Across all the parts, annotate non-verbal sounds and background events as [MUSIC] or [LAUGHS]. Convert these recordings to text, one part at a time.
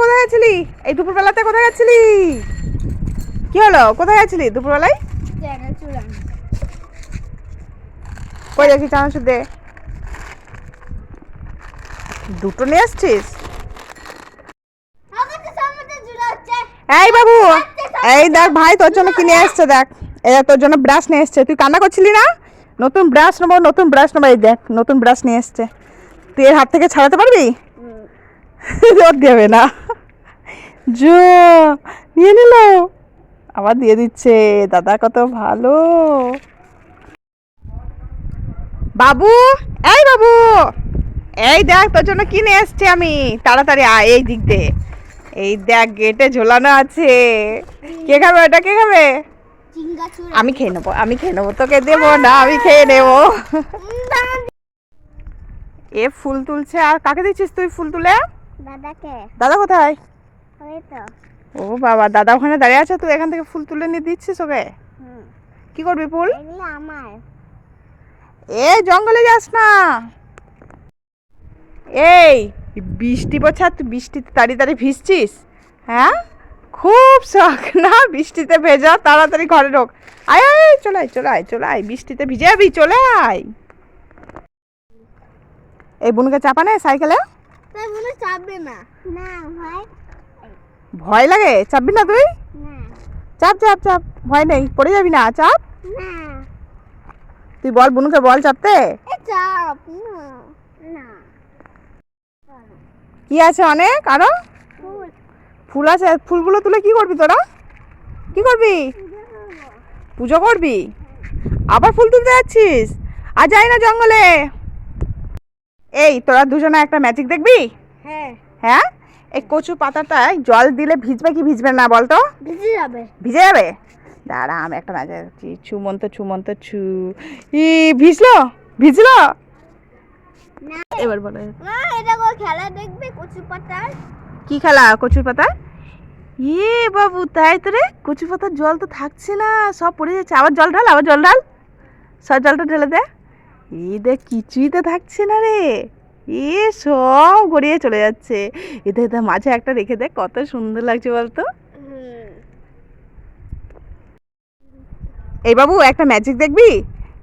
কোথায় গেছিলি? এই দুপুরবেলাতে কোথায় গেছিলি? কি হলো? কোথায় গেছিলি দুপুরবেলায়? কই দেখি চানাচুর দে। দুটো নিয়ে আসছিস? এই বাবু এই দেখ ভাই তোর জন্য কিনে এসছে দেখ। এই তোর জন্য ব্রাশ নিয়ে এসছে তুই কান্না করছিলি না? নতুন ব্রাশ নেব নতুন ব্রাশ নেব এই দেখ নতুন ব্রাশ নিয়ে এসছে তুই এর হাত থেকে ছাড়াতে পারবি? [LAUGHS] ওর দেবে না। জো নিয়ে নিল। আবার দিয়ে দিচ্ছে। দাদা কত ভালো। বাবু এই বাবু। এই দেখ তোর জন্য কিনে এসছি আমি। তাড়াতাড়ি আয় এই দিক দিয়ে। এই দেখ গেটে ঝোলানো আছে। কে খাবে ওটা? কে খাবে? আমি খেয়ে নেব আমি খেয়ে নেব। তোকে দেবো না আমি খেয়ে নেব। এ ফুল তুলছে আর কাকে দিচ্ছিস তুই ফুল তুলে? দাদাকে। দাদা কোথায়? ও বাবা দাদা ওখানে দাঁড়িয়ে আছে তুই এখান থেকে ফুল তুলে নিয়ে দিচ্ছিস ওকে? কি করবি ফুল? আমার। এ জঙ্গলে যাস না। এই বৃষ্টি পড়ছে তুই বৃষ্টিতে তাড়িয়ে ভিজছিস? হ্যাঁ? খুব শখ না? বৃষ্টিতে ভেজা তাড়াতাড়ি ঘরে ঢোক। আয় আয় আয়, চলে আয় চলে আয় চলে আয়। বৃষ্টিতে ভিজে যাবি চলে আয়। এই বোনকে চাপা নে সাইকেলে। মনে চাপবে না। না ভাই ভয় লাগে? চাপবি না তুই? না। চাপ চাপ চাপ। ভয় নেই। পড়ে যাবি না? চাপ? না। তুই বল বুনুকে বল চাপতে। এ চাপ না। কি আছে অনেক? আরও? ফুল। ফুল আছে। ফুলগুলো তুলে কি করবি তোরা? কি করবি। পুজো করবি? আবার ফুল তুলতে যাচ্ছিস? আর যাই না জঙ্গলে। এই তোরা দুজনে একটা ম্যাজিক দেখবি? হ্যাঁ। হ্যাঁ? এই কচু পাতাটায় জল দিলে ভিজবে কি ভিজবে না বলতো? ভিজে যাবে। ভিজে যাবে? দাঁড়া আমি একটা ম্যাজিক দেখছি। ছুমন্ত ছুমন্ত ছু ই ভিজলো? ভিজলো? এবার বলো। এটা কো খেলা দেখবে কচু পাতার? কি খেলা কচুর পাতা? ইয়ে বাবু তাই তো রে। কচু পাতার জল তো থাকছে না সব পড়ে যাচ্ছে। আবার জল ঢাল আবার জল ঢাল। সব জলটা ঢেলে দে। এই দেখ কিছুই তো থাকছে না রে। এ সব গড়িয়ে চলে যাচ্ছে। এদের এদের মাঝে একটা রেখে দে কত সুন্দর লাগছে বলতো? এই বাবু একটা ম্যাজিক দেখবি?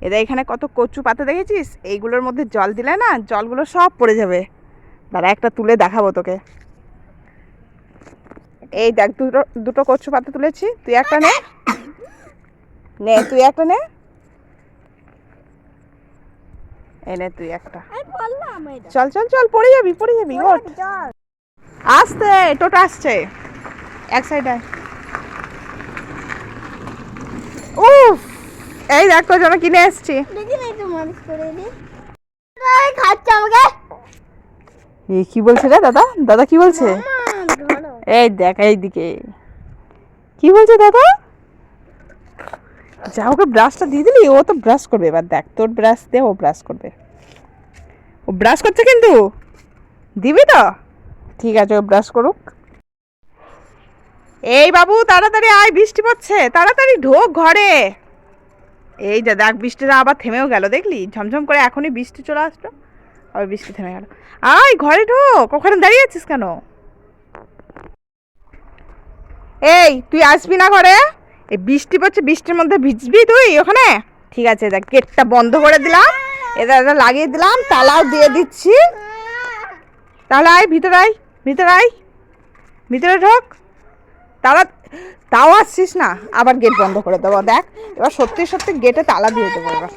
এদের এখানে কত কচু পাতা দেখেছিস? এইগুলোর মধ্যে জল দিলে না জলগুলো সব পড়ে যাবে। দাঁড়া একটা তুলে দেখাবো তোকে। এই দেখ দুটো দুটো কচু পাতা তুলেছি। তুই একটা নে। [COUGHS] নে তুই একটা নে। এই নে তুই একটা চল চল চল পড়ে যাবি পড়ে যাবি ওঠ। আসতে টোটো আসছে। এক সাইডে উফ এই দেখ জন্য কিনে এসছি। এই কি বলছে রে দাদা? দাদা কি বলছে? এই দেখ এইদিকে। কি বলছে দাদা? যা ওকে ব্রাশটা দিয়ে দিলি, ও তো ব্রাশ করবে। এবার দেখ, তোর ব্রাশ দে, ও ব্রাশ করবে। ও ব্রাশ করছে কিন্তু? দিবি তো? ঠিক আছে, ও ব্রাশ করুক। এই বাবু, তাড়াতাড়ি আয়, বৃষ্টি পড়ছে। তাড়াতাড়ি ঢোক ঘরে। এই যা দেখ, বৃষ্টিটা আবার থেমেও গেল, দেখলি? ঝমঝম করে এখনই বৃষ্টি চলে আসলো, আবার বৃষ্টি থেমে গেল। আয়, ঘরে ঢোক। ওখানে দাঁড়িয়ে আছিস কেন? এই, তুই আসবি না ঘরে? এই বৃষ্টি পড়ছে, বৃষ্টির মধ্যে ভিজবি তুই ওখানে? ঠিক আছে, দেখ, গেটটা বন্ধ করে দিলাম। এটা এটা লাগিয়ে দিলাম, তালাও দিয়ে দিচ্ছি। তাহলে আয়, ভিতরে আয় ভিতরে আয়। ভিতরে ঢোক। তালা, তাও আসছিস না? আবার গেট বন্ধ করে দেবো, দেখ। এবার সত্যি সত্যি গেটে তালা দিয়ে দেবো এবার।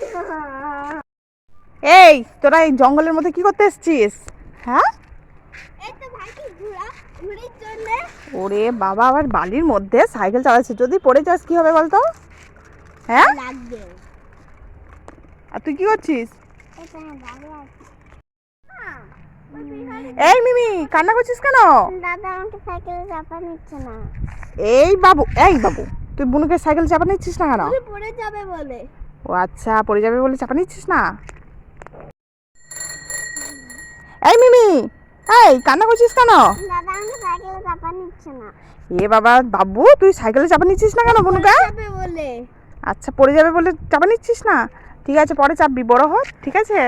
এই, তোরা এই জঙ্গলের মধ্যে কি করতে এসছিস? হ্যাঁ এই তো ভাই কি ঘোড়া ঘুড়ির জন্য ওরে বাবা আবার বালির মধ্যে সাইকেল চালাচ্ছে। যদি পড়ে যাস কি হবে বলতো? হ্যাঁ? আর তুই কি করছিস? এই মিমি কান্না করছিস কেন? দাদা আমাকে সাইকেলে চাপা নিচ্ছে না। এই বাবু এই বাবু তুই বুনুকে সাইকেল চাপা নিচ্ছিস না কেন? পড়ে যাবে বলে। ও আচ্ছা পড়ে যাবে বলে চাপা নিচ্ছিস না? এই মিমি এই কান্না করছিস কেন? দাদা আমাকে সাইকেলে চাপা নিচ্ছে না। এ বাবা বাবু তুই সাইকেলে চাপা নিচ্ছিস না কেন বনুকা? বলে। আচ্ছা পড়ে যাবে বলে চাপা নিচ্ছিস না? ঠিক আছে পরে চাপবি বড় হ ঠিক আছে?